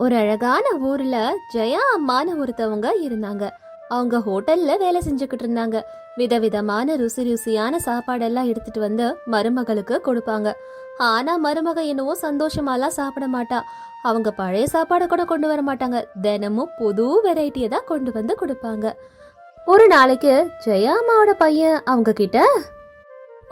ஒரு அழகான ஊர்ல ஜெயா அம்மான்னு ஒருத்தவங்க இருந்தாங்க. அவங்க ஹோட்டல்ல வேலை செஞ்சுக்கிட்டு இருந்தாங்க. விதவிதமான ருசி ருசியான சாப்பாடெல்லாம் எடுத்துட்டு வந்து மருமகளுக்கு கொடுப்பாங்க. ஆனா மருமக என்னவோ சந்தோஷமாலாம் சாப்பிட மாட்டா. அவங்க பழைய சாப்பாடை கூட கொண்டு வர மாட்டாங்க. தினமும் புது வெரைட்டியை தான் கொண்டு வந்து கொடுப்பாங்க. ஒரு நாளைக்கு ஜெயா அம்மாவோட பையன் அவங்க கிட்ட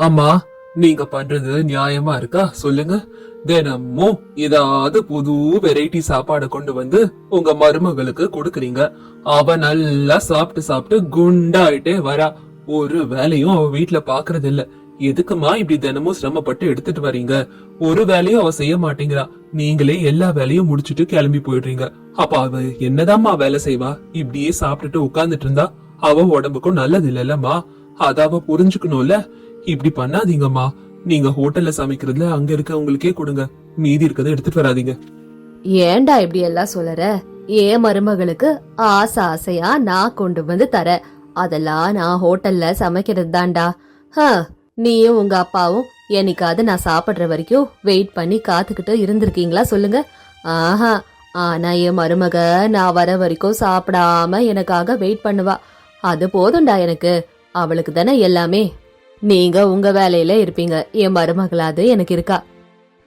அம்மா நீங்க பண்றது நியாயமா இருக்கா? சொல்லுங்க. தினமும் ஏதாவது புது வெரைட்டி சாப்பாடு கொண்டு வந்து உங்க மருமகளுக்கு கொடுக்குறீங்க. அவ நல்லா சாப்பிட்டு சாப்பிட்டு குண்டாயிட்டே வரா. ஒரு வேலையும் அவ வீட்டுல பாக்குறது இல்ல எதுக்குமா இப்படி தினமும் சிரமப்பட்டு எடுத்துட்டு வர்றீங்க? ஒரு வேலையும் அவ செய்ய மாட்டேங்கிறா. நீங்களே எல்லா வேலையும் முடிச்சிட்டு கிளம்பி போயிடுறீங்க. அப்ப அவ என்னதாம்மா வேலை செய்வா? இப்படியே சாப்பிட்டுட்டு உட்கார்ந்துட்டு இருந்தா அவ உடம்புக்கும் நல்லது இல்லல்லம்மா. அத அவ புரிஞ்சுக்கணும்ல. இப்படி பண்ணாதீங்கம்மா. நீங்க ஹோட்டல்ல சமைக்கிறதுல அங்க இருக்கவங்களுக்கே கொடுங்க. மீதி இருக்கதை எடுத்துட்டு வராதீங்க. ஏன்டா இப்படி எல்லாம் சொல்லற? ஏன் மருமகளுக்கு ஆசை ஆசையா நான் கொண்டு வந்து தர? அதெல்லாம் நான் ஹோட்டல்ல சமைக்கிறது தான்டா. ஹ நீயும் உங்க அப்பாவும் என்னைக்காவது நான் சாப்பிடுற வரைக்கும் வெயிட் பண்ணி காத்துக்கிட்டு இருந்திருக்கீங்களா சொல்லுங்க? ஆஹா ஆனா என் மருமக நான் வர வரைக்கும் சாப்பிடாம எனக்காக வெயிட் பண்ணுவா. அது போதும்டா எனக்கு. அவளுக்கு தானே எல்லாமே நீங்க உங்க வேலையில இருப்பீங்க. என் மருமகளாது எனக்கு இருக்கா?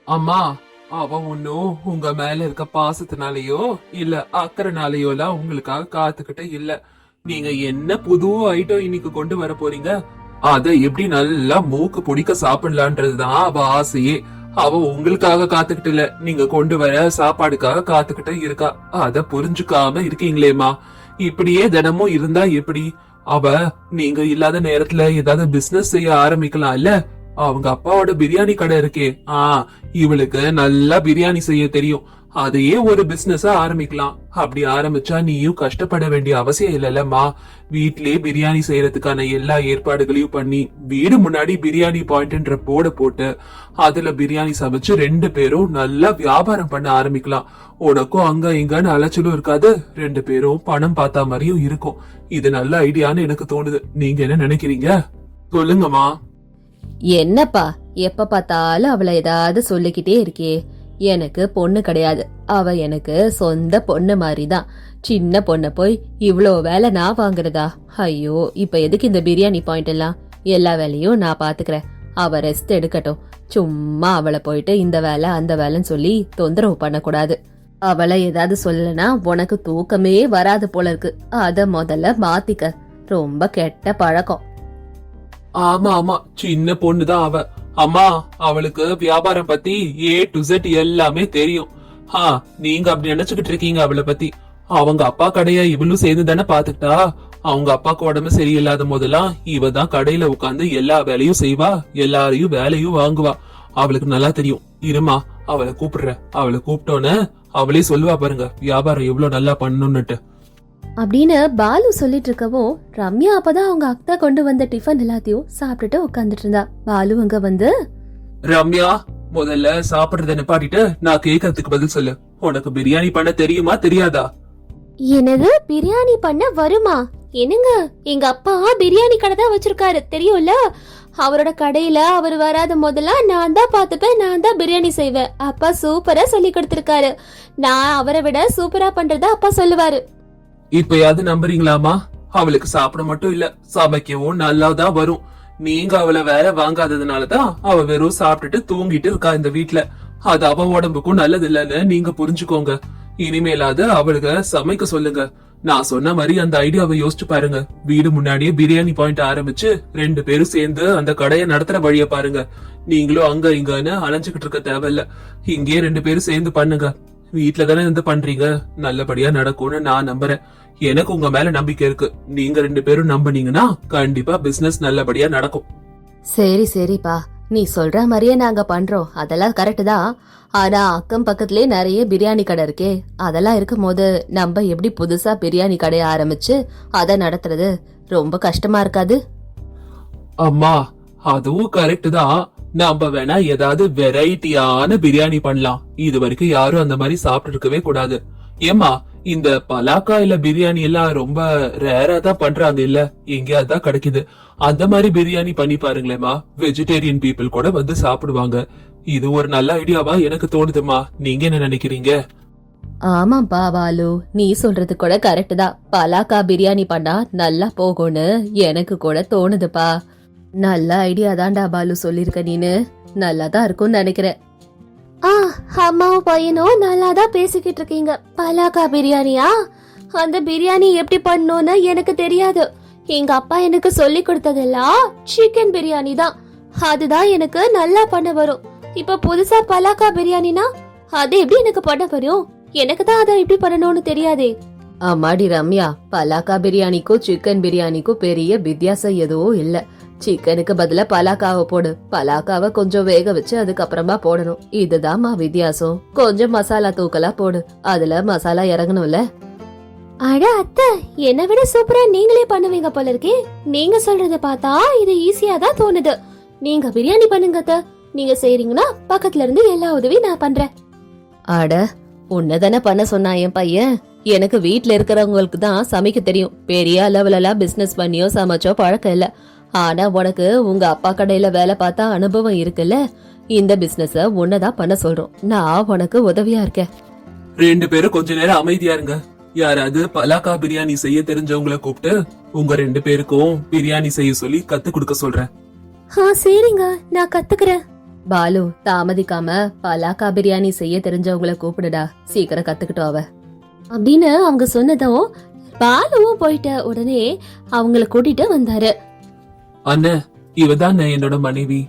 அம்மா அவ ஒன்னும் உங்க மேல இருக்க பாசத்தினாலயோ இல்ல அக்கறைனாலயோலாம் உங்களுக்காக காத்துக்கிட்ட இல்ல. நீங்க என்ன புது ஐட்டம் இன்னைக்கு கொண்டு வர போறீங்க? அத எப்படி நல்லா மூக்கு பிடிக்க சாப்பிடலான்றதுதான் அவ ஆசையே. அவ உங்களுக்காக காத்துக்கிட்டு இல்ல. நீங்க கொண்டு வர சாப்பாடுக்காக காத்துக்கிட்டு இருக்கா. அத புரிஞ்சுக்காம இருக்கீங்களேம்மா. இப்படியே தினமும் இருந்தா எப்படி? அவ நீங்க இல்லாத நேரத்துல ஏதாவது பிசினஸ் செய்ய ஆரம்பிக்கலாம் இல்ல? அவங்க அப்பாவோட பிரியாணி கடை இருக்கே. ஆ இவளுக்கு நல்லா பிரியாணி செய்ய தெரியும். அதையே ஒரு பிசினஸா ஆரம்பிக்கலாம். அப்படி ஆரம்பிச்சா நீயும் கஷ்டப்பட வேண்டிய அவசியம் இல்லைல்லம்மா. வீட்லயே பிரியாணி செய்யறதுக்கான எல்லா ஏற்பாடுகளையும் பண்ணி வீடு முன்னாடி பிரியாணி பாயிண்ட்ன்ற போர்டை போட்டு அதுல பிரியாணி சமைச்சு ரெண்டு பேரும் நல்லா வியாபாரம் பண்ண ஆரம்பிக்கலாம். உனக்கும் அங்க இங்கன்னு அலைச்சலும் இருக்காது. ரெண்டு பேரும் பணம் பார்த்தா மாதிரியும் இருக்கும். இது நல்ல ஐடியான்னு எனக்கு தோணுது. நீங்க என்ன நினைக்கிறீங்க? சொல்லுங்கம்மா. என்னப்பா எப்ப பார்த்தாலும் அவளை ஏதாவது சொல்லிக்கிட்டே இருக்கே. எனக்கு பொண்ணு கிடையாது. அவ எனக்கு சொந்த பொண்ணு மாதிரி தான் சின்ன பொண்ணை போய் இவ்வளோ வேலை நான் வாங்குறதா? ஐயோ இப்ப எதுக்கு இந்த பிரியாணி பாயிண்ட் எல்லாம்? எல்லா வேலையும் நான் பாத்துக்கிறேன் அவ ரெஸ்ட் எடுக்கட்டும். சும்மா அவளை போயிட்டு இந்த வேலை அந்த வேலைன்னு சொல்லி தொந்தரவு பண்ணக்கூடாது. அவளை ஏதாவது சொல்லனா உனக்கு தூக்கமே வராது போல இருக்கு. அத முதல்ல மாத்திக்க. ரொம்ப கெட்ட பழக்கம். ஆமா ஆமா. சின்ன பொண்ணுதான் அவ. அம்மா அவளுக்கு வியாபாரம் பத்தி ஏ டு Z எல்லாமே தெரியும். ஆ நீங்க அப்படி நினைச்சுக்கிட்டு இருக்கீங்க அவளை பத்தி. அவங்க அப்பா கடையா இவளும் சேர்ந்து தானே பாத்துக்கிட்டா அவங்க அப்பாக்கு உடம்பு சரியில்லாத போதெல்லாம் இவ தான் கடையில உட்காந்து எல்லா வேலையும் செய்வா எல்லாரையும் வேலையும் வாங்குவா. அவளுக்கு நல்லா தெரியும். இருமா அவளை கூப்பிடுற அவளை கூப்பிட்டோன்னு அவளே சொல்லுவா பாருங்க வியாபாரம் எவ்வளவு நல்லா பண்ணணும்னுட்டு. அப்படின்னு பாலு சொல்லிட்டு இருக்கவும் ரம்யா அப்பதான் அவங்க அக்கா கொண்டு வந்த டிஃபன் எல்லாத்தையும் சாப்பிட்டுட்டு உட்காந்துட்டு இருந்தா. பாலு அங்க வந்து ரம்யா முதல்ல சாப்பிடுறத நிப்பாட்டிட்டு நான் கேக்குறதுக்கு பதில் சொல்லு. உனக்கு பிரியாணி பண்ண தெரியுமா தெரியாதா? என்னது? பிரியாணி பண்ண வருமா? என்னங்க? எங்க அப்பா பிரியாணி கடை தான் வச்சிருக்காரு தெரியும்ல? அவரோட கடையில அவர் வராத முதல்ல நான் தான் பார்த்துப்பேன் நான் தான் பிரியாணி செய்வேன். அப்பா சூப்பரா சொல்லி கொடுத்திருக்காரு. நான் அவரை விட சூப்பரா பண்றத அப்பா சொல்லுவாரு. இப்பயாவது நம்புறீங்களாமா அவளுக்கு சாப்பிட மட்டும் இல்ல சமைக்கவும் நல்லாதான் வரும். நீங்க அவளை வேலை வாங்காததுனாலதான் அவ வெறும் சாப்பிட்டுட்டு தூங்கிட்டு இருக்கா இந்த வீட்ல. அது அவ உடம்புக்கும் நல்லது இல்லன்னு நீங்க புரிஞ்சுக்கோங்க. இனிமேலாவது அவளுக்கு சமைக்க சொல்லுங்க. நான் சொன்ன மாதிரி அந்த ஐடியாவை யோசிச்சு பாருங்க. வீடு முன்னாடியே பிரியாணி பாயிண்ட் ஆரம்பிச்சு ரெண்டு பேரும் சேர்ந்து அந்த கடையை நடத்துற வழிய பாருங்க. நீங்களும் அங்க இங்கன்னு அலைஞ்சுகிட்டு இருக்க தேவையில்ல. இங்கேயே ரெண்டு பேரும் சேர்ந்து பண்ணுங்க. வீட்ல தானே இருந்து பண்றீங்க? நல்லபடியா நடக்கும்னு நான் நம்புறேன். எனக்கு உங்க மேல நம்பிக்கை இருக்கு. நீங்க ரெண்டு பேரும் நம்புனீங்கன்னா கண்டிப்பா பிசினஸ் நல்லபடியா நடக்கும். சரி சரிப்பா. நீ சொல்ற மாதிரியே நாங்க பண்றோம். அதெல்லாம் கரெக்ட் தான். ஆனா அக்கம் பக்கத்துலயே நிறைய பிரியாணி கடை இருக்கே. அதெல்லாம் இருக்கும் போது நம்ம எப்படி புதுசா பிரியாணி கடையை ஆரம்பிச்சு அதை நடத்துறது? ரொம்ப கஷ்டமா இருக்காது? அம்மா அதுவும் கரெக்ட் தான். நாம வேணா ஏதாவது வெரைட்டியான பிரியாணி பண்ணலாம். இது வரைக்கும் யாரும் அந்த மாதிரி சாப்பிட்டு இருக்கவே கூடாது. ஏமா இந்த பலாக்காயில பிரியாணி எல்லாம் ரொம்ப ரேரா தான் பண்றாங்க இல்ல? எங்கேயாவது தான் கிடைக்குது. அந்த மாதிரி பிரியாணி பண்ணி பாருங்களேமா வெஜிடேரியன் பீப்புள் கூட வந்து சாப்பிடுவாங்க. இது ஒரு நல்ல ஐடியாவா எனக்கு தோணுதுமா நீங்க என்ன நினைக்கிறீங்க? ஆமாப்பா பாலு. நீ சொல்றது கூட கரெக்ட் தான். பலாக்கா பிரியாணி பண்ணா நல்லா போகும்னு எனக்கு கூட தோணுதுப்பா. நல்ல ஐடியா தான்டா பாலு சொல்லிருக்க நீனு. நல்லா தான் இருக்கும்னு நினைக்கிறேன். ஆ அம்மாவும் பையனும் நல்லா தான் பேசிக்கிட்டு இருக்கீங்க. பலாக்கா பிரியாணியா? அந்த பிரியாணி எப்படி பண்ணணும்னு எனக்கு தெரியாது. எங்க அப்பா எனக்கு சொல்லி கொடுத்ததெல்லாம் சிக்கன் பிரியாணி தான். அதுதான் எனக்கு நல்லா பண்ண வரும். இப்ப புதுசா பலாக்கா பிரியாணினா அது எப்படி எனக்கு பண்ண வரும்? எனக்கு தான் அதை எப்படி பண்ணணும்னு தெரியாதே. அம்மாடி ரம்யா பலாக்கா பிரியாணிக்கும் சிக்கன் பிரியாணிக்கும் பெரிய வித்தியாசம் எதுவும் இல்ல. சிக்கனுக்கு பதிலா பலாக்காவை போடு. பலாக்காவை கொஞ்சம் வேக வச்சு அதுக்கப்புறமா போடணும். இதுதாம்மா வித்தியாசம். கொஞ்சம் மசாலா தூக்கலா போடு. அதுல மசாலா இறங்கணும்ல. அட அத்தை என்னை விட சூப்பரா நீங்களே பண்ணுவீங்க போல இருக்கே. நீங்க சொல்றத பார்த்தா இது ஈஸியா தான் தோணுது. நீங்க பிரியாணி பண்ணுங்க அத்தை. நீங்க செய்றீங்கன்னா பக்கத்துல இருந்து எல்லா உதவியும் நான் பண்றேன். அட உன்னதானே பண்ண சொன்னா என் பையன். எனக்கு வீட்ல இருக்கிறவங்களுக்கு தான் சமைக்க தெரியும். பெரிய அளவுல எல்லாம் பிசினஸ் பண்ணியோ சமைச்சோ பழக்கம் இல்ல. ஆனா உனக்கு உங்க அப்பா கடையில வேலை பார்த்தா அனுபவம் இருக்குல்ல? இந்த பிசினஸ உன்னதான் பண்ண சொல்றோம். நான் உனக்கு உதவியா இருக்கேன். ரெண்டு பேரும் கொஞ்ச நேரம் அமைதியா இருங்க. யாராவது பலாக்கா பிரியாணி செய்ய தெரிஞ்சவங்கள கூப்பிட்டு உங்க ரெண்டு பேருக்கும் பிரியாணி செய்ய சொல்லி கத்து கொடுக்க சொல்றேன். ஆ சரிங்க. நான் கத்துக்கிறேன். பாலு தாமதிக்காம பலாக்கா பிரியாணி செய்ய தெரிஞ்சவங்கள கூப்பிடுடா. சீக்கிரம் கத்துக்கிட்டோம் அவ அப்படின்னு அவங்க சொன்னதும் பாலுவும் போயிட்ட உடனே அவங்கள கூட்டிட்டு வந்தாரு. அண்ணன் இவதான் என்னோட மனைவி.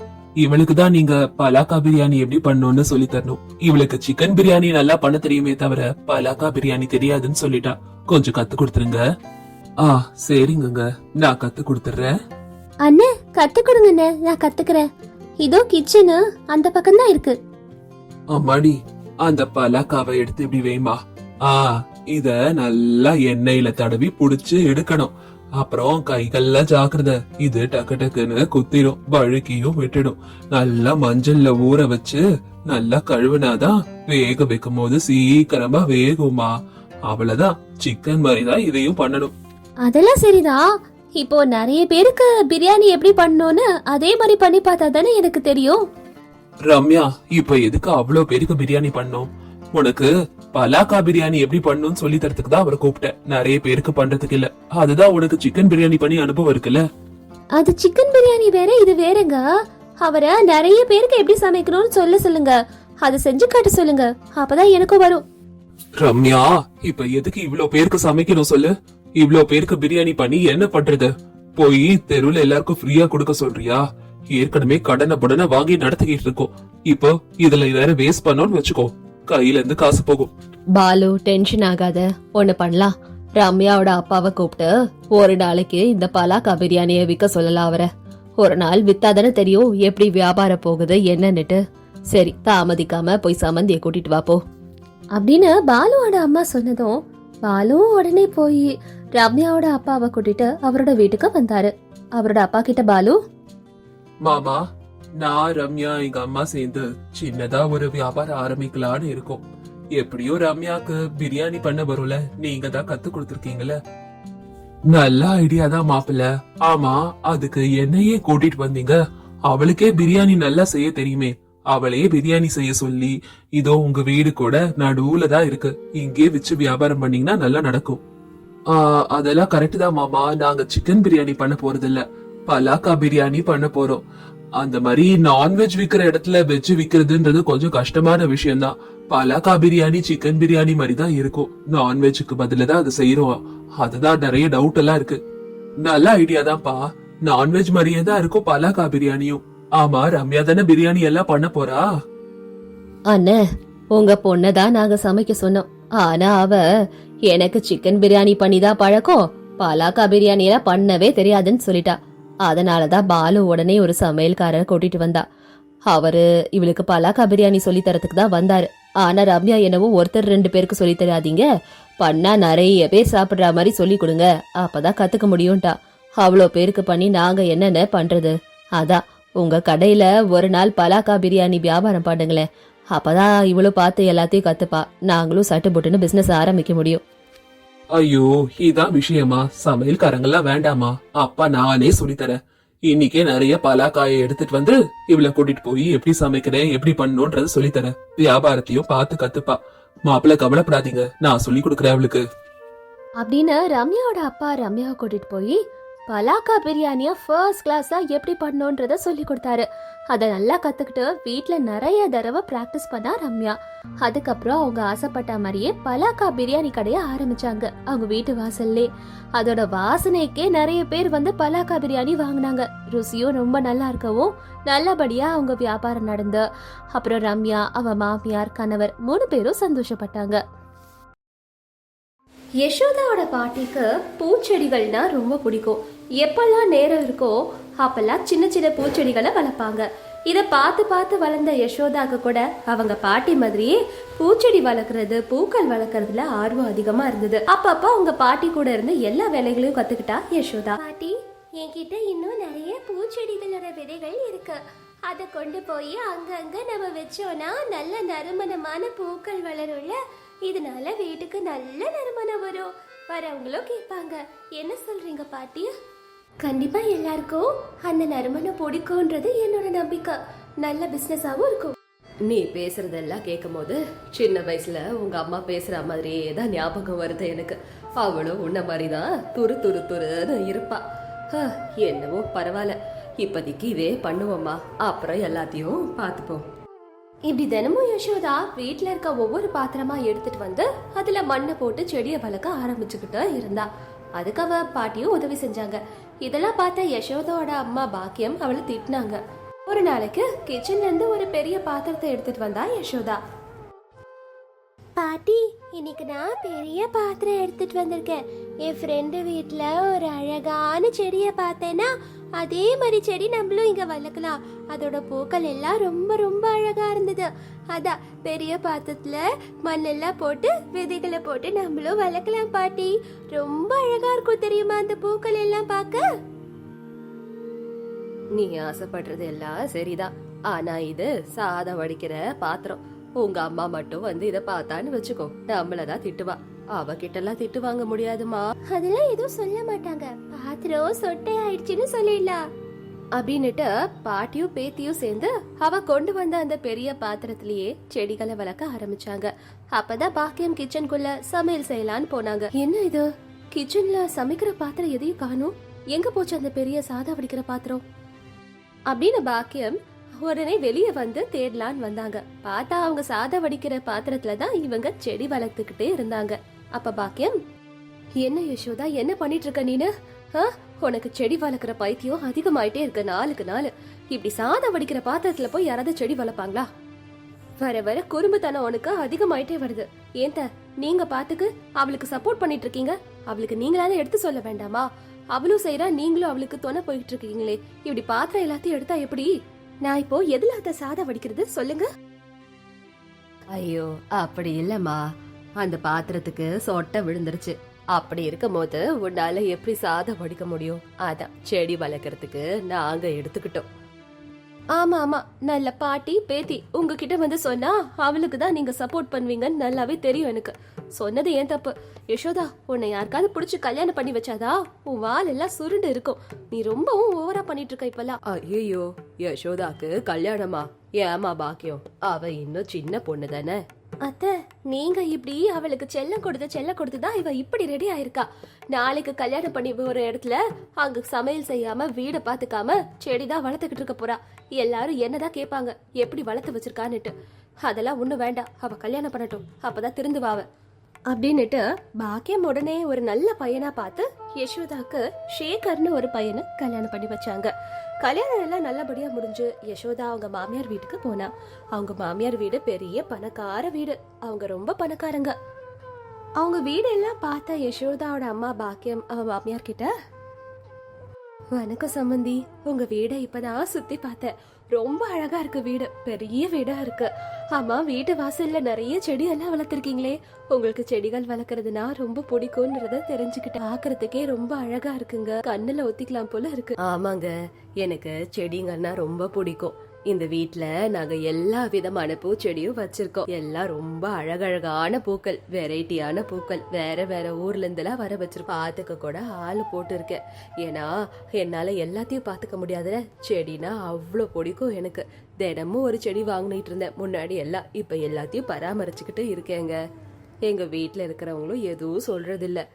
இவளுக்கு தான் நீங்க பலாக்கா பிரியாணி எப்படி பண்ணணும்னு சொல்லி தரணும். இவளுக்கு சிக்கன் பிரியாணி நல்லா பண்ண தெரியுமே தவிர பலாக்கா பிரியாணி தெரியாதுன்னு சொல்லிட்டா. கொஞ்சம் கத்து கொடுத்துருங்க. ஆ சரிங்கங்க. நான் கத்து கொடுத்துறேன். அண்ணே கத்து கொடுங்கண்ணே. நான் கத்துக்கிறேன். இதோ கிச்சனு அந்த பக்கம் தான் இருக்கு. அம்மாடி அந்த பலாக்காவை எடுத்து இப்படி வைமா. ஆ இத நல்லா எண்ணெயில தடவி புடிச்சு எடுக்கணும். அப்புறம் கைகள்ல ஜாக்கிரத. இது டக்கு டக்குன்னு குத்திரும் வழுக்கியும் விட்டுடும். நல்லா மஞ்சள்ல ஊற வச்சு நல்லா கழுவுனாதான் வேக வைக்கும் போது சீக்கிரமா வேகுமா அவ்வளவுதான். சிக்கன் மாதிரி தான் இதையும் பண்ணணும். அதெல்லாம் சரிதான் இப்போ நிறைய பேருக்கு பிரியாணி எப்படி பண்ணணும்னு அதே மாதிரி பண்ணி பார்த்தா தானே எனக்கு தெரியும். ரம்யா இப்ப எதுக்கு அவ்வளவு பேருக்கு பிரியாணி பண்ணோம் உனக்கு பலாக்கா பிரியாணி எப்படி பண்ணணும்னு சொல்லி தரத்துக்கு தான் அவரை கூப்பிட்டேன். நிறைய பேருக்கு பண்றதுக்கு இல்ல. அதுதான் உனக்கு சிக்கன் பிரியாணி பண்ணி அனுபவம் இருக்குல்ல? அது சிக்கன் பிரியாணி வேற இது வேறங்க. அவரை நிறைய பேருக்கு எப்படி சமைக்கணும்னு சொல்ல சொல்லுங்க. அதை செஞ்சு காட்ட சொல்லுங்க. அப்பதான் எனக்கும் வரும். ரம்யா இப்ப எதுக்கு இவ்ளோ பேருக்கு சமைக்கணும் சொல்லு? இவ்ளோ பேருக்கு பிரியாணி பண்ணி என்ன பண்றது? போய் தெருவுல எல்லாருக்கும் ஃப்ரீயா கொடுக்க சொல்றியா? ஏற்கனவே கடனை புடனை வாங்கி நடத்திக்கிட்டு இருக்கோம். இப்போ இதுல வேற வேஸ்ட் பண்ணோம்னு வச்சுக்கோ. கையில இருந்து காசு போகும். பாலு டென்ஷன் ஆகாத. ஒண்ணு பண்ணலாம். ரம்யாவோட அப்பாவை கூப்பிட்டு ஒரு நாளைக்கு இந்த பலாக்கா பிரியாணியை விற்க சொல்லலாம் அவரை. ஒரு நாள் வித்தாதானே தெரியும் எப்படி வியாபாரம் போகுது என்னன்னுட்டு. சரி தாமதிக்காம போய் சமந்திய கூட்டிட்டு வா போ. அப்படின்னு பாலுவோட அம்மா சொன்னதும் பாலுவும் உடனே போய் ரம்யாவோட அப்பாவை கூட்டிட்டு அவரோட வீட்டுக்கு வந்தாரு. அவரோட அப்பா கிட்ட பாலு? மாமா நான் ரம்யா எங்க அம்மா சேர்ந்து சின்னதா ஒரு வியாபாரம் ஆரம்பிக்கலான்னு இருக்கோம். எப்படியோ ரம்யாக்கு பிரியாணி பண்ண வரும்ல நீங்க தான் கத்து கொடுத்துருக்கீங்கல்ல? நல்ல ஐடியா தான் மாப்பிள்ள. ஆமா அதுக்கு என்னையே கூட்டிட்டு வந்தீங்க. அவளுக்கே பிரியாணி நல்லா செய்ய தெரியுமே. அவளையே பிரியாணி செய்ய சொல்லி இதோ உங்க வீடு கூட நடுவுல தான் இருக்கு. இங்கே வச்சு வியாபாரம் பண்ணீங்கன்னா நல்லா நடக்கும். அதெல்லாம் கரெக்ட் தான் மாமா. நாங்க சிக்கன் பிரியாணி பண்ண போறது இல்ல பலாக்கா பிரியாணி பண்ண போறோம். அந்த மாதிரி நான்வெஜ் விக்கிற இடத்துல வெஜ் விக்கிறதுன்றது கொஞ்சம் கஷ்டமான விஷயம் தான் பலாக்கா பிரியாணி சிக்கன் பிரியாணி மாதிரி தான் இருக்கும். நான்வெஜ்க்கு பதில தான் அது செய்யறோம் அதுதான் நிறைய டவுட் எல்லாம் இருக்கு. நல்ல ஐடியா தான்ப்பா. நான்வெஜ் மாதிரியே தான் இருக்கும் பலாக்கா பிரியாணியும். ஆமா ரம்யா தானே பிரியாணி எல்லாம் பண்ண போறா? அண்ணே உங்க பொண்ணை தான் நாங்க சமைக்க சொன்னோம். ஆனா அவ எனக்கு சிக்கன் பிரியாணி பண்ணி தான் பழக்கம். பலாக்கா பிரியாணி எல்லாம் பண்ணவே தெரியாதுன்னு சொல்லிட்டா. அதனாலதான் பாலு உடனே ஒரு சமையல்காரரை கூட்டிட்டு வந்தா. அவரு இவளுக்கு பலாக்கா பிரியாணி சொல்லி தரத்துக்கு தான் வந்தாரு. ஆனா ரம்யா என்னவோ ஒருத்தர் ரெண்டு பேருக்கு சொல்லி தராதீங்க. பண்ணா நிறைய பேர் சாப்பிடுற மாதிரி சொல்லி கொடுங்க. அப்பதான் கத்துக்க முடியும்ட்டா. அவ்வளோ பேருக்கு பண்ணி நாங்க என்னென்ன பண்றது? அதான் உங்க கடையில ஒரு நாள் பலாக்கா பிரியாணி வியாபாரம் பண்ணுங்களேன். அப்பதான் இவ்வளோ பார்த்து எல்லாத்தையும் கத்துப்பா. நாங்களும் சட்டு போட்டுன்னு பிசினஸ் ஆரம்பிக்க முடியும். ஐயோ இதான் விஷயமா? சமையல்காரங்கெல்லாம் வேண்டாமா? அப்பா நானே சொல்லித்தரேன். இன்னைக்கே நிறைய பலாக்காயை எடுத்துட்டு வந்து இவளை கூட்டிட்டு போய் எப்படி சமைக்கிறேன் எப்படி பண்ணணும்ன்றது சொல்லித்தரேன். வியாபாரத்தையும் பார்த்து கத்துப்பா. மாப்பிள்ள கவலைப்படாதீங்க. நான் சொல்லி கொடுக்குறேன் அவளுக்கு. அப்படின்னு ரம்யாவோட அப்பா ரம்யாவை கூட்டிட்டு போய் பலாக்கா பிரியாணியை ஃபர்ஸ்ட் கிளாஸாக எப்படி பண்ணணுன்றத சொல்லி கொடுத்தாரு. அதை நல்லா கற்றுக்கிட்டு வீட்டில் நிறைய தடவை ப்ராக்டிஸ் பண்ணா ரம்யா. அதுக்கப்புறம் அவங்க ஆசைப்பட்ட மாதிரியே பலாக்கா பிரியாணி கடையை ஆரம்பிச்சாங்க அவங்க வீட்டு வாசல்லே. அதோட வாசனைக்கே நிறைய பேர் வந்து பலாக்கா பிரியாணி வாங்கினாங்க. ருசியும் ரொம்ப நல்லா இருக்கவும் நல்லபடியாக அவங்க வியாபாரம் நடந்து. அப்புறம் ரம்யா அவ மாமியார் கணவர் மூணு பேரும் சந்தோஷப்பட்டாங்க. யசோதாவோட பாட்டிக்கு பூச்செடிகள்னா ரொம்ப பிடிக்கும். எப்பெல்லாம் நேரம் இருக்கோ அப்பெல்லாம் சின்ன சின்ன பூச்செடிகளை வளர்ப்பாங்க. இதை பார்த்து பார்த்து வளர்ந்த யசோதாக்கு கூட அவங்க பாட்டி மாதிரியே பூச்செடி வளர்க்குறது பூக்கள் வளர்க்குறதுல ஆர்வம் அதிகமாக இருந்தது. அப்பப்போ அவங்க பாட்டி கூட இருந்து எல்லா வேலைகளையும் கற்றுக்கிட்டா யசோதா. பாட்டி என்கிட்ட இன்னும் நிறைய பூச்செடிகளோட விதைகள் இருக்கு. அதை கொண்டு போய் அங்கங்கே நம்ம வச்சோன்னா நல்ல நறுமணமான பூக்கள் வளரும்ல. இதனால வீட்டுக்கு நல்ல நறுமணம் வரும். வரவங்களும் கேட்பாங்க என்ன சொல்றீங்க பாட்டி? கண்டிப்பா எல்லாருக்கும் அந்த நறுமணம் பிடிக்கும்ன்றது என்னோட நம்பிக்கை. நல்ல பிசினஸாவும் இருக்கும். நீ பேசுறதெல்லாம் கேட்கும் போது சின்ன வயசுல உங்க அம்மா பேசுற மாதிரியே தான் ஞாபகம் வருது எனக்கு. அவளும் உன்ன மாதிரி தான் துரு துரு துருன்னு இருப்பா. ஹ, என்னவோ பரவாயில்ல. இப்போதைக்கு இதே பண்ணுவோம்மா. அப்புறம் எல்லாத்தையும் பார்த்துப்போம். இப்படி தினமும் யசோதா வீட்டில் இருக்க ஒவ்வொரு பாத்திரமா எடுத்துட்டு வந்து அதுல மண்ணை போட்டு செடியை வளர்க்க ஆரம்பிச்சுக்கிட்டு இருந்தா. அதுக்கு அவ பாட்டியும் உதவி செஞ்சாங்க. இதெல்லாம் பார்த்த யசோதாவோட அம்மா பாக்கியம் அவளை திட்டினாங்க. ஒரு நாளைக்கு கிச்சன்ல இருந்து ஒரு பெரிய பாத்திரத்தை எடுத்துட்டு வந்தா யசோதா. பாட்டி இன்னைக்கு நான் பெரிய பாத்திரம் எடுத்துட்டு வந்திருக்கேன். என் ஃப்ரெண்டு வீட்டில் ஒரு அழகான செடியை பார்த்தேன்னா அதே மாதிரி செடி நம்மளும் இங்கே வளர்க்கலாம். அதோட பூக்கள் எல்லாம் ரொம்ப ரொம்ப அழகாக இருந்தது. அதான் பெரிய பாத்திரத்தில் மண்ணெல்லாம் போட்டு விதைகளை போட்டு நம்மளும் வளர்க்கலாம் பாட்டி. ரொம்ப அழகாக இருக்கும் தெரியுமா அந்த பூக்கள் எல்லாம் பார்க்க? நீ ஆசைப்படுறது எல்லாம் சரிதான் ஆனா இது சாதம் வடிக்கிற பாத்திரம். உங்க அம்மா மட்டும் வந்து இதை பார்த்தான்னு வச்சுக்கோ. நம்மளதான் திட்டுவா. அவ கிட்ட எல்லாம் திட்டு வாங்க முடியாதுமா. அதெல்லாம் எதுவும் சொல்ல மாட்டாங்க. பாத்திரம் சொட்டை ஆயிடுச்சுன்னு சொல்லிடலாம். அப்படின்னுட்டு பாட்டியும் பேத்தியும் சேர்ந்து அவ கொண்டு வந்த அந்த பெரிய பாத்திரத்திலேயே செடிகளை வளர்க்க ஆரம்பிச்சாங்க. அப்பதான் பாக்கியம் கிச்சனுக்குள்ள சமையல் செய்யலான்னு போனாங்க. என்ன இது? கிச்சன்ல சமைக்கிற பாத்திரம் எதையும் காணும்? எங்க போச்சு அந்த பெரிய சாதம் வடிக்கிற பாத்திரம்? அப்படின்னு பாக்கியம் உடனே வெளியே வந்து தேடலான்னு வந்தாங்க. பார்த்தா அவங்க சாதம் வடிக்கிற பாத்திரத்துல தான் இவங்க செடி வளர்த்துக்கிட்டே இருந்தாங்க. அப்ப பாக்கியம் என்ன யசோதா என்ன பண்ணிட்டு இருக்க நீனு? ஆ? உனக்கு செடி வளர்க்குற பைத்தியம் அதிகமாயிட்டே இருக்கு நாளுக்கு நாள். இப்படி சாதம் வடிக்கிற பாத்திரத்துல போய் யாராவது செடி வளர்ப்பாங்களா? வர வர குறும்புத்தனம் உனக்கு அதிகமாயிட்டே வருது. ஏன்த நீங்க பாத்துக்கு அவளுக்கு சப்போர்ட் பண்ணிட்டு இருக்கீங்க அவளுக்கு நீங்களாவது எடுத்து சொல்ல வேண்டாமா? அவளும் செய்யறா நீங்களும் அவளுக்கு துணை போயிட்டு இருக்கீங்களே இப்படி பாத்திரம் எல்லாத்தையும் எடுத்தா எப்படி? நான் இப்போ எதுல அத சாதம் வடிக்கிறது? சொல்லுங்க. ஐயோ அப்படி இல்லம்மா. அந்த பாத்திரத்துக்கு சொட்டை விழுந்துருச்சு. அப்படி இருக்கும் போது உன்னால எப்படி சாதம் வடிக்க முடியும்? அதான் செடி வளர்க்கறதுக்கு நாங்க எடுத்துக்கிட்டோம். ஆமா ஆமா. நல்ல பாட்டி பேத்தி உங்ககிட்ட வந்து சொன்னா அவளுக்கு தான் நீங்க சப்போர்ட் பண்ணுவீங்கன்னு நல்லாவே தெரியும் எனக்கு. சொன்னது ஏன் தப்பு? யசோதா உன்னை யாருக்காவது பிடிச்சி கல்யாணம் பண்ணி வச்சாதா? உன் வால் எல்லாம் சுருண்டு இருக்கும். நீ ரொம்பவும் ஓவரா பண்ணிட்டு இருக்க இப்பெல்லாம். ஐயோ யசோதாக்கு கல்யாணமா? ஏமா பாக்கியம்? அவ இன்னும் சின்ன பொண்ணு தானே. அத்தை நீங்க இப்படி அவளுக்கு செல்லம் கொடுத்து செல்லம் கொடுத்து தான் இவ இப்படி ரெடி ஆயிருக்கா. நாளைக்கு கல்யாணம் பண்ணி ஒரு இடத்துல அங்க சமையல் செய்யாம வீடை பாத்துக்காம செடி தான் வளர்த்துக்கிட்டு இருக்க போறா. எல்லாரும் என்னதான் கேட்பாங்க எப்படி வளர்த்து வச்சிருக்கான்னுட்டு. அதெல்லாம் ஒண்ணு வேண்டாம் அவ கல்யாணம் பண்ணட்டும் அப்பதான் திருந்துவா அவ. அப்படின்னுட்டு பாக்கியம் உடனே ஒரு நல்ல பையனா பார்த்து யசோதாக்கு ஷேகர்னு ஒரு பையனை கல்யாணம் பண்ணி வச்சாங்க. கல்யாணம் எல்லாம் நல்லபடியா முடிஞ்சு யசோதா அவங்க மாமியார் வீட்டுக்கு போனா அவங்க மாமியார் வீடு பெரிய பணக்கார வீடு. அவங்க ரொம்ப பணக்காரங்க. அவங்க வீடு எல்லாம் பார்த்த யசோதாவோட அம்மா பாக்கியம் அவ மாமியார் கிட்ட வணக்கம் சம்பந்தி. உங்க வீடை இப்பதான் சுத்தி பார்த்தேன். ரொம்ப அழகா இருக்கு வீடு. பெரிய வீடா இருக்கு. ஆமா வீட்டு வாசல்ல நிறைய செடி எல்லாம் வளர்த்துருக்கீங்களே. உங்களுக்கு செடிகள் வளர்க்கறதுனா ரொம்ப பிடிக்கும்ன்றத தெரிஞ்சுக்கிட்டு பாக்குறதுக்கே ரொம்ப அழகா இருக்குங்க. கண்ணுல ஒத்திக்கலாம் போல இருக்கு. ஆமாங்க. எனக்கு செடிங்கன்னா ரொம்ப பிடிக்கும். இந்த வீட்ல நாங்க எல்லா விதமான பூச்செடியும் வச்சிருக்கோம். எல்லாம் ரொம்ப அழகழகான பூக்கள் வெரைட்டியான பூக்கள். வேற வேற ஊர்ல இருந்தெல்லாம் வர வச்சிருக்கோம். பாத்துக்க கூட ஆள் போட்டு இருக்கேன் ஏன்னா என்னால எல்லாத்தையும் பாத்துக்க முடியாதுல. செடினா அவ்வளோ பிடிக்கும் எனக்கு. தினமும் ஒரு செடி வாங்கிட்டு இருந்தேன். முன்னாடி எல்லாம் இப்ப எல்லாத்தையும் பராமரிச்சுக்கிட்டு இருக்கேங்க. எங்க வீட்டில் இருக்கிறவங்களும் எதுவும் சொல்றது இல்ல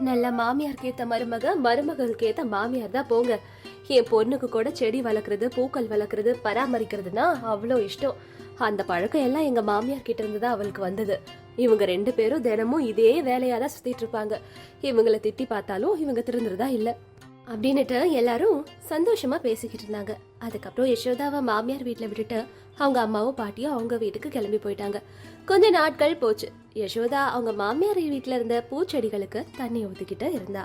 நல்ல மாமியாருக்கு ஏத்த மருமக மருமகளுக்கு ஏத்த மாமியார் தான் போங்க. என் பொண்ணுக்கு கூட செடி வளர்க்குறது பூக்கள் வளர்க்குறது பராமரிக்கிறதுனா அவ்வளோ இஷ்டம். அந்த பழக்கம் எல்லாம் எங்க மாமியார் கிட்ட இருந்து தான் அவளுக்கு வந்தது. இவங்க ரெண்டு பேரும் தினமும் இதே வேலையா தான் சுத்திட்டு இருப்பாங்க. இவங்களை திட்டி பார்த்தாலும் இவங்க திருந்துறதா இல்ல. அப்படின்னுட்டு எல்லாரும் சந்தோஷமா பேசிக்கிட்டு இருந்தாங்க. அதுக்கப்புறம் யசோதாவை மாமியார் வீட்டில் விட்டுட்டு அவங்க அம்மாவும் பாட்டியும் அவங்க வீட்டுக்கு கிளம்பி போயிட்டாங்க. கொஞ்ச நாட்கள் போச்சு. யசோதா அவங்க மாமியார் வீட்டில் இருந்த பூச்செடிகளுக்கு தண்ணி ஊத்திக்கிட்டு இருந்தா.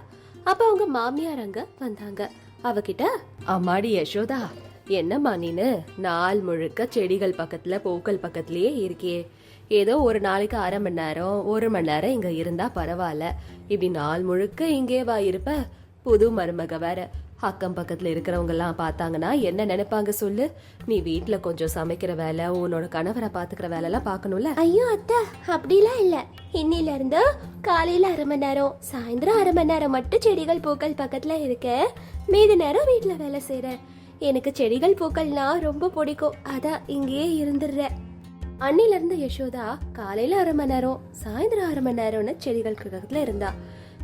அப்ப அவங்க மாமியார் அங்க வந்தாங்க. அவகிட்ட அம்மாடி யசோதா என்னம்மா நீனு? நாள் முழுக்க செடிகள் பக்கத்துல பூக்கள் பக்கத்துலயே இருக்கியே. ஏதோ ஒரு நாளைக்கு அரை மணி நேரம் ஒரு மணி நேரம் இங்க இருந்தா பரவாயில்ல. இப்படி நாள் முழுக்க இங்கே வா இருப்ப? புது மருமக வேற. அக்கம் பக்கத்துல இருக்கிறவங்கெல்லாம் பார்த்தாங்கன்னா என்ன நினைப்பாங்க சொல்லு? நீ வீட்டில் கொஞ்சம் சமைக்கிற வேலை உன்னோட கணவரை பாத்துக்கிற வேலை எல்லாம் பாக்கணும்ல ஐயோ அத்தை அப்படிலாம் இல்ல. இன்னில இருந்து காலையில அரை மணி நேரம் சாயந்தரம் அரை மணி நேரம் மட்டும் செடிகள் பூக்கள் பக்கத்துல இருக்க. மீதி நேரம் வீட்டுல வேலை செய்றேன். எனக்கு செடிகள் பூக்கள்னா ரொம்ப பிடிக்கும். அதான் இங்கேயே இருந்துடுறேன். அன்னில இருந்து யசோதா காலையில அரை மணி நேரம் சாயந்தரம் அரை மணி நேரம்னு செடிகள் பக்கத்துல இருந்தா.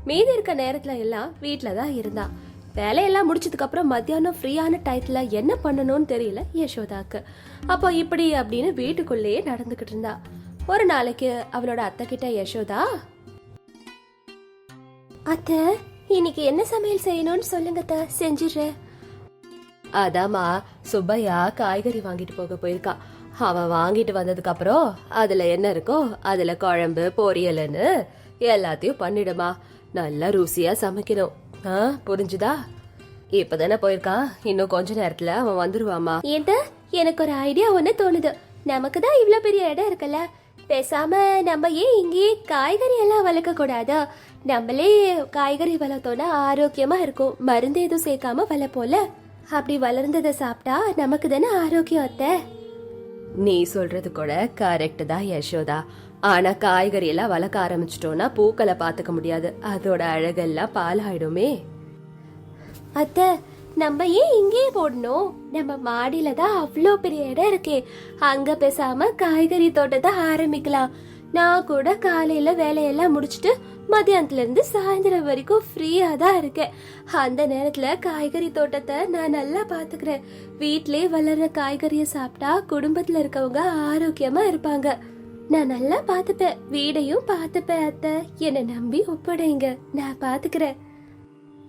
மீதி இருக்க நேரத்துல எல்லாம் வீட்டுல தான் இருந்தா. வேலையெல்லாம் முடிச்சதுக்கு அப்புறம் மத்தியானம் ஃப்ரீயான டயத்துல என்ன பண்ணணும்னு தெரியல யசோதாக்கு. அப்போ இப்படி அப்படின்னு வீட்டுக்குள்ளேயே நடந்துகிட்டு இருந்தா. ஒரு நாளைக்கு அவளோட அத்தை கிட்ட யசோதா அத்தை இன்னைக்கு என்ன சமையல் செய்யணும்னு சொல்லுங்க அத்தை. செஞ்சிடுறேன் அதாம்மா சுப்பையா காய்கறி வாங்கிட்டு போக போயிருக்கா. அவன் வாங்கிட்டு வந்ததுக்கு அப்புறம் அதுல என்ன இருக்கோ அதுல குழம்பு பொரியல்னு எல்லாத்தையும் பண்ணிடுமா. நல்லா ருசியா சமைக்கணும். ஆ புரிஞ்சுதா? இப்பதானே போயிருக்கான் இன்னும் கொஞ்ச நேரத்துல அவன் வந்துருவாமா ஏன்டா எனக்கு ஒரு ஐடியா ஒன்று தோணுது. நமக்கு தான் இவ்வளோ பெரிய இடம் இருக்குல்ல? பேசாம நம்ம ஏன் இங்கேயே காய்கறி எல்லாம் வளர்க்க கூடாதா? நம்மளே காய்கறி வளர்த்தோம்னா ஆரோக்கியமா இருக்கும். மருந்து எதுவும் சேர்க்காம வளர்ப்போம்ல? அப்படி வளர்ந்ததை சாப்பிட்டா நமக்கு தானே ஆரோக்கியம் அத்தை? நீ சொல்றது கூட கரெக்ட் தான் யசோதா. ஆனா காய்கறி எல்லாம் வளர்க்க ஆரம்பிச்சிட்டோம்னா பூக்களை பாத்துக்க முடியாது. அதோட அழகெல்லாம் பாலாயிடுமே அத்த நம்ம ஏன் இங்கேயே போடணும்? நம்ம மாடியில தான் அவ்வளோ பெரிய இடம் இருக்கே. அங்க பேசாம காய்கறி தோட்டத்தை ஆரம்பிக்கலாம். நான் கூட காலையில வேலையெல்லாம் முடிச்சுட்டு மத்தியானத்துல இருந்து சாயந்தரம் வரைக்கும் ஃப்ரீயா தான் இருக்கேன். அந்த நேரத்துல காய்கறி தோட்டத்தை நான் நல்லா பாத்துக்கிறேன் வீட்லயே வளர்ற காய்கறியை சாப்பிட்டா குடும்பத்துல இருக்கவங்க ஆரோக்கியமா இருப்பாங்க. நான் நல்லா பாத்துப்பேன் வீடையும் பாத்துப்பேன் அத்தை. என்னை நம்பி ஒப்படைங்க. நான் பாத்துக்கிறேன்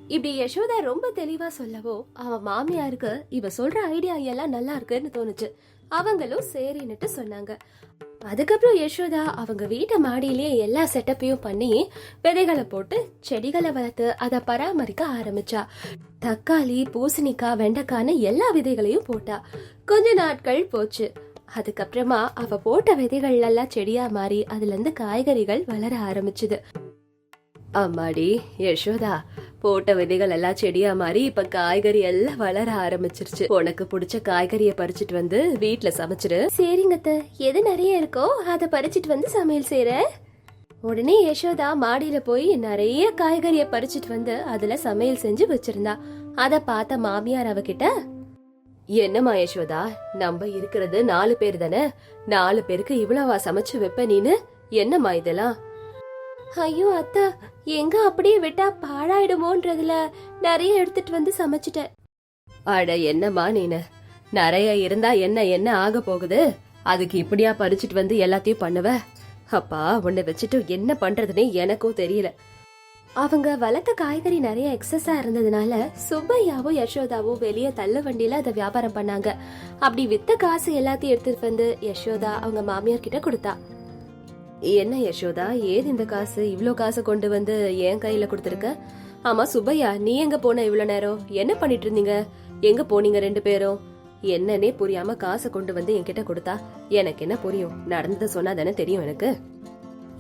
இப்படி யசோதா ரொம்ப தெளிவா சொல்லவோ அவ மாமியாருக்கு இவ சொல்ற ஐடியா எல்லாம் நல்லா இருக்குன்னு தோணுச்சு. அவங்களும் சரின்னுட்டு சொன்னாங்க. அதுக்கப்புறம் யசோதா அவங்க வீட்டு மாடியிலேயே எல்லா செட்டப்பையும் பண்ணி விதைகளை போட்டு செடிகளை வளர்த்து அதை பராமரிக்க ஆரம்பிச்சா. தக்காளி பூசணிக்காய் வெண்டைக்கான்னு எல்லா விதைகளையும் போட்டா. கொஞ்ச நாட்கள் போச்சு. அதுக்கப்புறமா அவ போட்ட விதைகள் எல்லாம் செடியா மாறி அதுல இருந்து காய்கறிகள் வளர ஆரம்பிச்சுது. அம்மாடி யசோதா போட்ட விதைகள் எல்லாம் செடியா மாறி இப்ப காய்கறி எல்லாம் வளர ஆரம்பிச்சிருச்சு. உனக்கு பிடிச்ச காய்கறிய பறிச்சிட்டு வந்து வீட்ல சமைச்சிரு. சரிங்க அத்தை. எது நிறைய இருக்கோ அதை பறிச்சிட்டு வந்து சமையல் செய்யறேன் உடனே யசோதா மாடியில போய் நிறைய காய்கறிய பறிச்சிட்டு வந்து அதுல சமையல் செஞ்சு வச்சிருந்தா. அத பார்த்த மாமியார் அவகிட்ட என்னம்மா யசோதா? நம்ம இருக்கிறது நாலு பேர் தானே? நாலு பேருக்கு இவ்வளவா சமைச்சு வைப்ப நீனு? என்னம்மா இதெல்லாம்? ஐயோ அத்தா எங்க அப்படியே விட்டா பாழாயிடுமோன்றதுல நிறைய எடுத்துட்டு வந்து சமைச்சிட்டேன். அட என்னம்மா நீனு? நிறைய இருந்தா என்ன என்ன ஆக போகுது? அதுக்கு இப்படியா பறிச்சிட்டு வந்து எல்லாத்தையும் பண்ணுவ? அப்பா உன்னை வச்சுட்டு என்ன பண்றதுன்னே எனக்கும் தெரியல. அவங்க வளர்த்த காய்கறி நிறைய எக்ஸஸா இருந்ததுனால சுப்பையாவும் யசோதாவும் வெளியே தள்ள வண்டியில அதை வியாபாரம் பண்ணாங்க. அப்படி வித்த காசு எல்லாத்தையும் எடுத்துட்டு வந்து யசோதா அவங்க மாமியார் கிட்ட கொடுத்தா. என்ன யசோதா ஏது இந்த காசு? இவ்வளோ காசை கொண்டு வந்து என் கையில கொடுத்துருக்க? ஆமா சுப்பையா நீ எங்க போன இவ்வளோ நேரம்? என்ன பண்ணிட்டு இருந்தீங்க? எங்க போனீங்க ரெண்டு பேரும்? என்னன்னே புரியாம காசை கொண்டு வந்து என்கிட்ட கொடுத்தா. எனக்கு என்ன புரியும்? நடந்ததை சொன்னா தானே தெரியும் எனக்கு?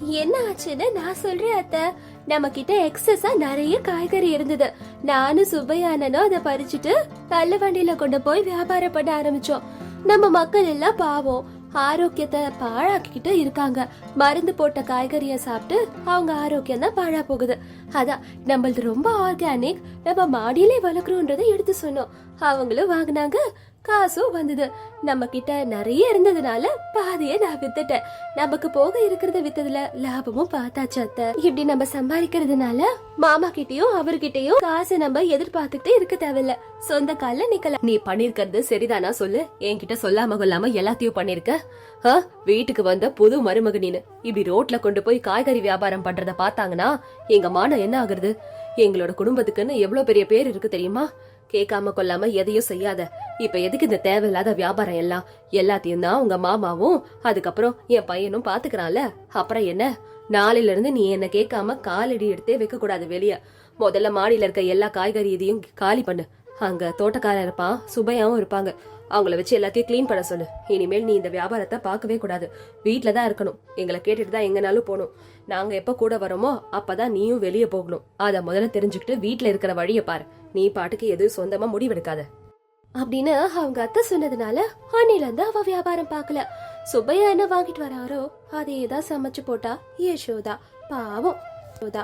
என்ன ஆச்சுன்னு நான் சொல்றேன் அத்தை. நம்ம கிட்ட எக்ஸஸா நிறைய காய்கறி இருந்தது. நானும் சுப்பையானனும் அதை பறிச்சுட்டு தள்ளு வண்டியில கொண்டு போய் வியாபாரம் பண்ண ஆரம்பிச்சோம். நம்ம மக்கள் எல்லாம் பாவம். ஆரோக்கியத்தை பாழாக்கிக்கிட்டு இருக்காங்க. மருந்து போட்ட காய்கறிய சாப்பிட்டு அவங்க ஆரோக்கியம் தான் பாழா போகுது. அதான் நம்மளது ரொம்ப ஆர்கானிக் நம்ம மாடியிலே வளர்க்குறோன்றதை எடுத்து சொன்னோம். அவங்களும் வாங்கினாங்க. காசும் வந்தது. நம்ம கிட்ட நிறைய இருந்ததுனால பாதையே நான் வித்துட்டேன். நமக்கு போக இருக்கிறத வித்ததுல லாபமும் பார்த்தாச்சு அத்த. இப்படி நம்ம சம்பாதிக்கிறதுனால மாமா கிட்டயும் அவர்கிட்டயும் காசை நம்ம எதிர்பார்த்துட்டே இருக்க தேவையில்ல. சொந்த கால்ல நிக்கலாம். நீ பண்ணிருக்கிறது சரிதானா சொல்லு. என்கிட்ட சொல்லாம கொள்ளாம எல்லாத்தையும் பண்ணிருக்க வீட்டுக்கு வந்த புது மருமக நீனு இப்படி ரோட்ல கொண்டு போய் காய்கறி வியாபாரம் பண்றத பார்த்தாங்கன்னா எங்க மானம் என்ன ஆகுறது? எங்களோட குடும்பத்துக்குன்னு எவ்வளவு பெரிய பேர் இருக்கு தெரியுமா? கேட்காம கொள்ளாம எதையும் செய்யாத. இப்ப எதுக்கு இந்த தேவையில்லாத வியாபாரம் எல்லாம்? எல்லாத்தையும் தான் உங்க மாமாவும் அதுக்கப்புறம் என் பையனும் பாத்துக்கிறான்ல. அப்புறம் என்ன? நாளையில இருந்து நீ என்ன கேட்காம காலடி எடுத்தே வைக்க கூடாது வெளிய. முதல்ல மாடியில இருக்க எல்லா காய்கறி இதையும் காலி பண்ணு. அங்க தோட்டக்காரர் இருப்பான் சுபையாவும் இருப்பாங்க. அவங்கள வச்சு எல்லாத்தையும் க்ளீன் பண்ண சொல்லு. இனிமேல் நீ இந்த வியாபாரத்தை பார்க்கவே கூடாது. வீட்டில் தான் இருக்கணும். எங்களை கேட்டுட்டு தான் எங்கனாலும் போகணும். நாங்க எப்ப கூட வரோமோ அப்பதான் நீயும் வெளியே போகணும். அதை முதல்ல தெரிஞ்சுக்கிட்டு வீட்டில் இருக்கிற வழியை பாரு. நீ பாட்டுக்கு எதுவும் சொந்தமா முடிவெடுக்காத. அப்படின்னு அவங்க அத்தை சொன்னதுனால அன்னில இருந்து அவ வியாபாரம் பார்க்கல. சுப்பையா என்ன வாங்கிட்டு வராரோ அதையே தான் சமைச்சு போட்டா யசோதா பாவம். யசோதா